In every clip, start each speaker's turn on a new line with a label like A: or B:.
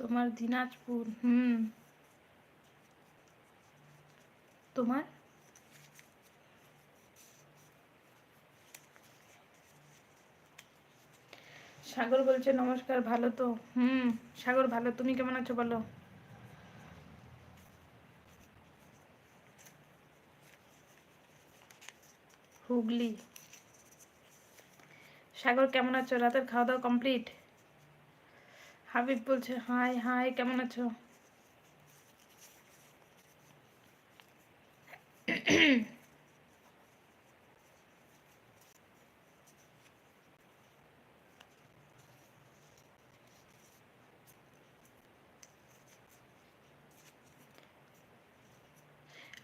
A: তোমার দিনাজপুর, হুম। তোমার? সাগর বলছে, নমস্কার, ভালো তো? হুম, সাগর, ভালো। তুমি কেমন আছো বলো? হুগলি। সাগর, কেমন আছো? রাতের খাওয়া দাওয়া কমপ্লিট? হাবিব বলছে, হাই হাই, কেমন আছো?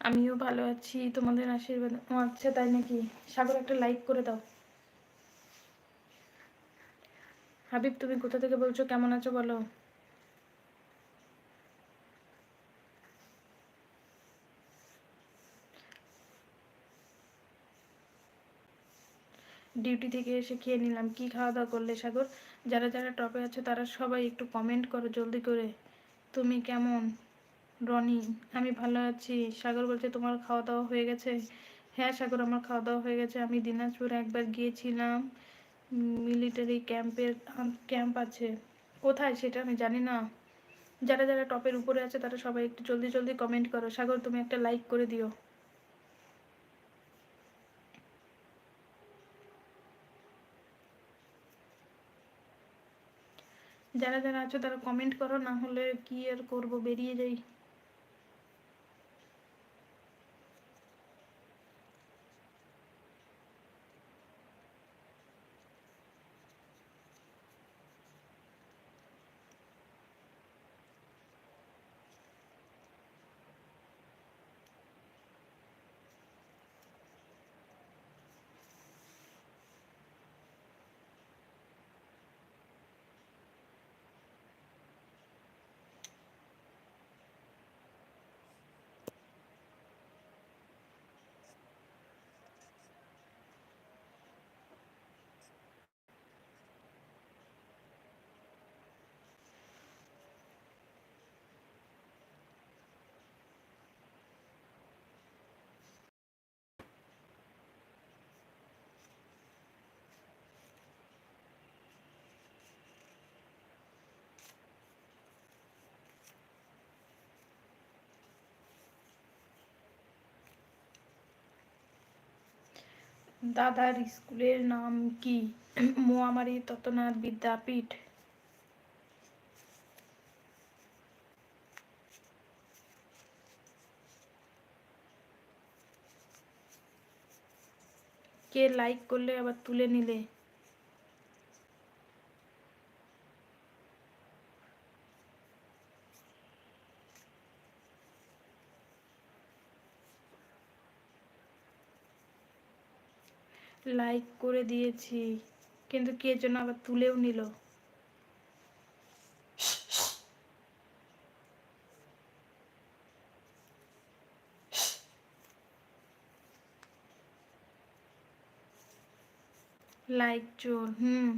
A: আমিও ভালো আছি, তোমাদের আশীর্বাদ ও আচ্ছা তাই নাকি? সাগর, একটা লাইক করে দাও। হাবিব, তুমি কোথা থেকে বলছো? কেমন আছো বলো? ডিউটি থেকে এসে খেয়ে নিলাম। কি খাওয়া দাওয়া করলে সাগর? যারা যারা টপে আছে, তারা সবাই একটু কমেন্ট করো জলদি করে। তুমি কেমন? রনি, আমি ভালো আছি। সাগর বলছে, তোমার খাওয়া দাওয়া হয়ে গেছে? হ্যাঁ সাগর, আমার খাওয়া দাওয়া হয়ে গেছে। আমি দিনাজপুর একবার গিয়েছিলাম। মিলিটারি ক্যাম্পের ক্যাম্প আছে। কোথায় সেটা আমি জানি না। যারা যারা টপের উপরে আছে তারা সবাই একটু জলদি জলদি কমেন্ট করো। সাগর, তুমি একটা লাইক করে দিও। যারা যারা আছো তারা কমেন্ট করো, না হলে কি আর করব? বেরিয়ে যাই। দাদার স্কুলের নাম কি? মোয়ামারি ততনাথ বিদ্যাপীঠ। কে লাইক করলে আবার তুলে নিলে? লাইক করে দিয়েছি কিন্তু কে যেন আবার তুলেও নিল। লাইক চোর হুম।